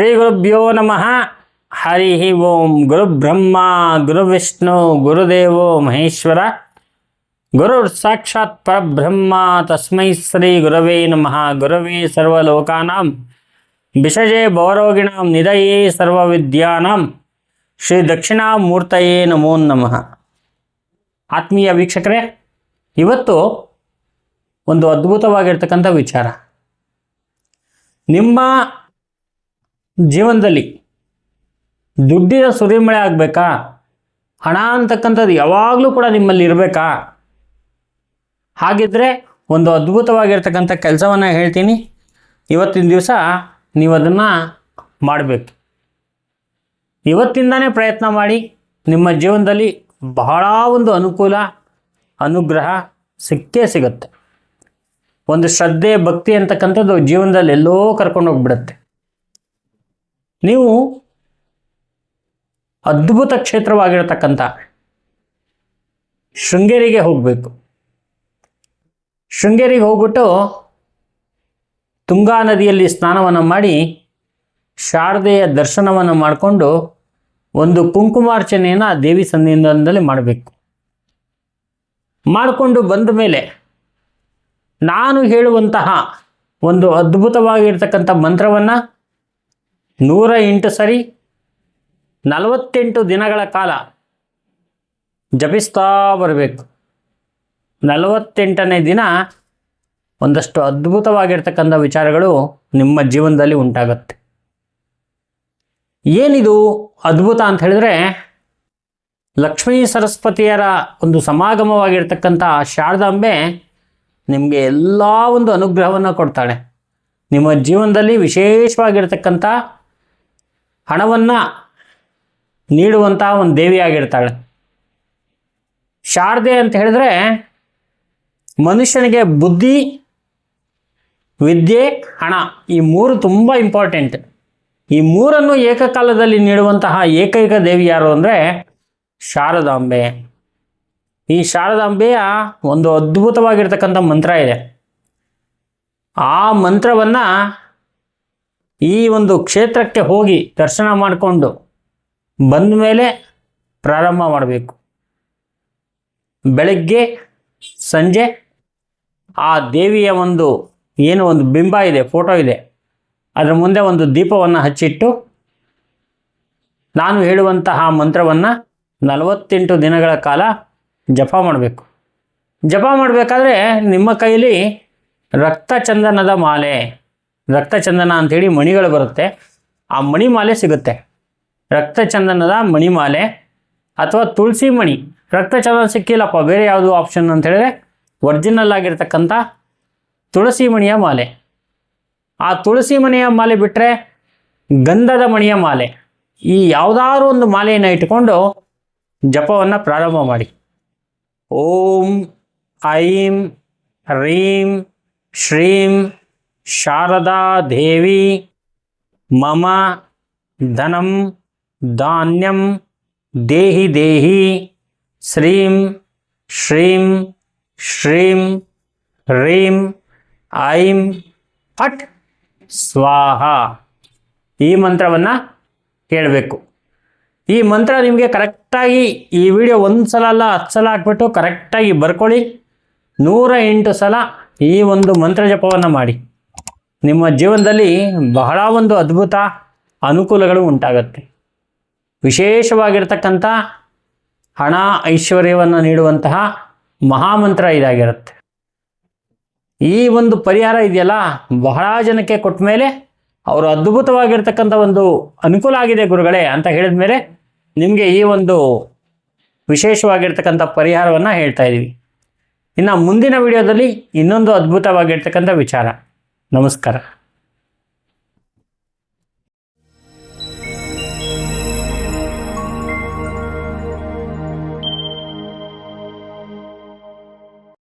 ಶ್ರೀ ಗುರುಭ್ಯೋ ನಮಃ. ಹರಿ ಓಂ ಗುರುಬ್ರಹ್ಮ ಗುರುವಿಷ್ಣು ಗುರು ವಿಷ್ಣು ಗುರುದೇವೋ ಮಹೇಶ್ವರ. ಗುರು ಸಾಕ್ಷಾತ್ ಪರಬ್ರಹ್ಮ, ತಸ್ಮೈ ಶ್ರೀ ಗುರವೇ ನಮಃ. ಗುರವೇ ಸರ್ವಲೋಕಾನಾಂ. ಬಿಷಜೇ ಭವರೋಗಿಣಾಂ ನಿಧಯೇ ಸರ್ವವಿದ್ಯಾನಾಂ. ಶ್ರೀ ದಕ್ಷಿಣಾಮೂರ್ತಯೇ ನಮೋ ನಮಃ. ಆತ್ಮೀಯ ವೀಕ್ಷಕರೇ, ಇವತ್ತು ಒಂದು ಅದ್ಭುತವಾಗಿರ್ತಕ್ಕಂಥ ವಿಚಾರ. ನಿಮ್ಮ ಜೀವನದಲ್ಲಿ ದುಡ್ಡಿನ ಸುರಿಮಳೆ ಆಗಬೇಕಾ? ಹಣ ಅಂತಕ್ಕಂಥದ್ದು ಯಾವಾಗಲೂ ಕೂಡ ನಿಮ್ಮಲ್ಲಿ ಇರಬೇಕಾ? ಹಾಗಿದ್ರೆ ಒಂದು ಅದ್ಭುತವಾಗಿರ್ತಕ್ಕಂಥ ಕೆಲಸವನ್ನು ಹೇಳ್ತೀನಿ. ಇವತ್ತಿನ ದಿವಸ ನೀವು ಅದನ್ನು ಮಾಡಬೇಕು. ಇವತ್ತಿಂದನೇ ಪ್ರಯತ್ನ ಮಾಡಿ. ನಿಮ್ಮ ಜೀವನದಲ್ಲಿ ಬಹಳ ಒಂದು ಅನುಕೂಲ, ಅನುಗ್ರಹ ಸಿಕ್ಕೇ ಸಿಗುತ್ತೆ. ಒಂದು ಶ್ರದ್ಧೆ, ಭಕ್ತಿ ಅಂತಕ್ಕಂಥದ್ದು ಜೀವನದಲ್ಲಿ ಎಲ್ಲೋ ಕರ್ಕೊಂಡು ಹೋಗ್ಬಿಡುತ್ತೆ. ನೀವು ಅದ್ಭುತ ಕ್ಷೇತ್ರವಾಗಿರತಕ್ಕಂಥ ಶೃಂಗೇರಿಗೆ ಹೋಗಬೇಕು. ಶೃಂಗೇರಿಗೆ ಹೋಗ್ಬಿಟ್ಟು ತುಂಗಾ ನದಿಯಲ್ಲಿ ಸ್ನಾನವನ್ನು ಮಾಡಿ ಶಾರದೆಯ ದರ್ಶನವನ್ನು ಮಾಡಿಕೊಂಡು ಒಂದು ಕುಂಕುಮಾರ್ಚನೆಯನ್ನು ಆ ದೇವಿ ಸನ್ನಿಧಾನದಲ್ಲಿ ಮಾಡಬೇಕು. ಮಾಡಿಕೊಂಡು ಬಂದ ಮೇಲೆ ನಾನು ಹೇಳುವಂತಹ ಒಂದು ಅದ್ಭುತವಾಗಿರ್ತಕ್ಕಂಥ ಮಂತ್ರವನ್ನು ನೂರ ಎಂಟು ಸರಿ, ನಲವತ್ತೆಂಟು ದಿನಗಳ ಕಾಲ ಜಪಿಸ್ತಾ ಬರಬೇಕು. ನಲವತ್ತೆಂಟನೇ ದಿನ ಒಂದಷ್ಟು ಅದ್ಭುತವಾಗಿರ್ತಕ್ಕಂಥ ವಿಚಾರಗಳು ನಿಮ್ಮ ಜೀವನದಲ್ಲಿ ಉಂಟಾಗುತ್ತೆ. ಏನಿದು ಅದ್ಭುತ ಅಂತ ಹೇಳಿದ್ರೆ, ಲಕ್ಷ್ಮೀ ಸರಸ್ವತಿಯರ ಒಂದು ಸಮಾಗಮವಾಗಿರ್ತಕ್ಕಂಥ ಶಾರದಾಂಬೆ ನಿಮಗೆ ಎಲ್ಲ ಒಂದು ಅನುಗ್ರಹವನ್ನು ಕೊಡ್ತಾಳೆ. ನಿಮ್ಮ ಜೀವನದಲ್ಲಿ ವಿಶೇಷವಾಗಿರ್ತಕ್ಕಂಥ ಹಣವನ್ನು ನೀಡುವಂಥ ಒಂದು ದೇವಿಯಾಗಿರ್ತಾಳೆ ಶಾರದೆ ಅಂತ ಹೇಳಿದ್ರೆ ಮನುಷ್ಯನಿಗೆ ಬುದ್ಧಿ, ವಿದ್ಯೆ, ಹಣ ಈ ಮೂರು ತುಂಬ ಇಂಪಾರ್ಟೆಂಟ್ ಈ ಮೂರನ್ನು ಏಕಕಾಲದಲ್ಲಿ ನೀಡುವಂತಹ ಏಕೈಕ ದೇವಿ ಯಾರು ಅಂದರೆ ಶಾರದಾಂಬೆ. ಈ ಶಾರದಾಂಬೆಯ ಒಂದು ಅದ್ಭುತವಾಗಿರ್ತಕ್ಕಂಥ ಮಂತ್ರ ಇದೆ. ಆ ಮಂತ್ರವನ್ನು ಈ ಒಂದು ಕ್ಷೇತ್ರಕ್ಕೆ ಹೋಗಿ ದರ್ಶನ ಮಾಡಿಕೊಂಡು ಬಂದ ಮೇಲೆ ಪ್ರಾರಂಭ ಮಾಡಬೇಕು. ಬೆಳಗ್ಗೆ ಸಂಜೆ ಆ ದೇವಿಯ ಒಂದು ಏನು ಒಂದು ಬಿಂಬ ಇದೆ, ಫೋಟೋ ಇದೆ. ಅದರ ಮುಂದೆ ಒಂದು ದೀಪವನ್ನು ಹಚ್ಚಿಟ್ಟು ನಾನು ಹೇಳುವಂತಹ ಮಂತ್ರವನ್ನು ನಲವತ್ತೆಂಟು ದಿನಗಳ ಕಾಲ ಜಪ ಮಾಡಬೇಕು. ಜಪ ಮಾಡಬೇಕಾದ್ರೆ ನಿಮ್ಮ ಕೈಲಿ ರಕ್ತಚಂದನದ ಮಾಲೆ. ರಕ್ತಚಂದನ ಅಂಥೇಳಿ ಮಣಿಗಳು ಬರುತ್ತೆ. ಆ ಮಣಿಮಾಲೆ ಸಿಗುತ್ತೆ. ರಕ್ತಚಂದನದ ಮಣಿಮಾಲೆ ಅಥವಾ ತುಳಸಿ ಮಣಿ. ರಕ್ತಚಂದನ ಸಿಕ್ಕಿಲ್ಲಪ್ಪ, ಬೇರೆ ಯಾವುದು ಆಪ್ಷನ್ ಅಂತ ಹೇಳಿದ್ರೆ ಒರಿಜಿನಲ್ ಆಗಿರ್ತಕ್ಕಂಥ ತುಳಸಿ ಮಣಿಯ ಮಾಲೆ. ಆ ತುಳಸಿ ಮಣಿಯ ಮಾಲೆ ಬಿಟ್ಟರೆ ಗಂಧದ ಮಣಿಯ ಮಾಲೆ. ಈ ಯಾವುದಾದ್ರೂ ಒಂದು ಮಾಲೆಯನ್ನು ಇಟ್ಟುಕೊಂಡು ಜಪವನ್ನು ಪ್ರಾರಂಭ ಮಾಡಿ. ಓಂ, ಐಂ, ರೀಂ, ಶ್ರೀಂ ದೇವಿ ಮಮ ಧನಂ ಧಾನ್ಯಂ ದೇಹಿ ದೇಹಿ ಶ್ರೀಂ ಶ್ರೀಂ ಶ್ರೀಂ ಹ್ರೀಂ ಐಂ ಫಟ್ ಸ್ವಾಹ. ಈ ಮಂತ್ರವನ್ನು ಹೇಳಬೇಕು ಈ ಮಂತ್ರ ನಿಮಗೆ ಕರೆಕ್ಟಾಗಿ ಈ ವಿಡಿಯೋ ಒಂದು ಸಲ ಅಲ್ಲ, ಹತ್ತು ಸಲ ಹಾಕ್ಬಿಟ್ಟು ಕರೆಕ್ಟಾಗಿ ಬರ್ಕೊಳ್ಳಿ. ನೂರ ಎಂಟು ಸಲ ಈ ಒಂದು ಮಂತ್ರ ಜಪವನ್ನು ಮಾಡಿ. ನಿಮ್ಮ ಜೀವನದಲ್ಲಿ ಬಹಳ ಒಂದು ಅದ್ಭುತ ಅನುಕೂಲಗಳು ಉಂಟಾಗತ್ತೆ. ವಿಶೇಷವಾಗಿರ್ತಕ್ಕಂಥ ಹಣ ಐಶ್ವರ್ಯವನ್ನು ನೀಡುವಂತಹ ಮಹಾಮಂತ್ರ ಇದಾಗಿರುತ್ತೆ. ಈ ಒಂದು ಪರಿಹಾರ ಇದೆಯಲ್ಲ? ಬಹಳ ಜನಕ್ಕೆ ಕೊಟ್ಟ ಮೇಲೆ ಅವರು ಅದ್ಭುತವಾಗಿರ್ತಕ್ಕಂಥ ಒಂದು ಅನುಕೂಲ ಆಗಿದೆ ಗುರುಗಳೇ ಅಂತ ಹೇಳಿದ ಮೇಲೆ ನಿಮಗೆ ಈ ಒಂದು ವಿಶೇಷವಾಗಿರ್ತಕ್ಕಂಥ ಪರಿಹಾರವನ್ನು ಹೇಳ್ತಾ ಇದ್ದೀವಿ ಇನ್ನು ಮುಂದಿನ ವಿಡಿಯೋದಲ್ಲಿ ಇನ್ನೊಂದು ಅದ್ಭುತವಾಗಿರ್ತಕ್ಕಂಥ ವಿಚಾರ. ನಮಸ್ಕಾರ.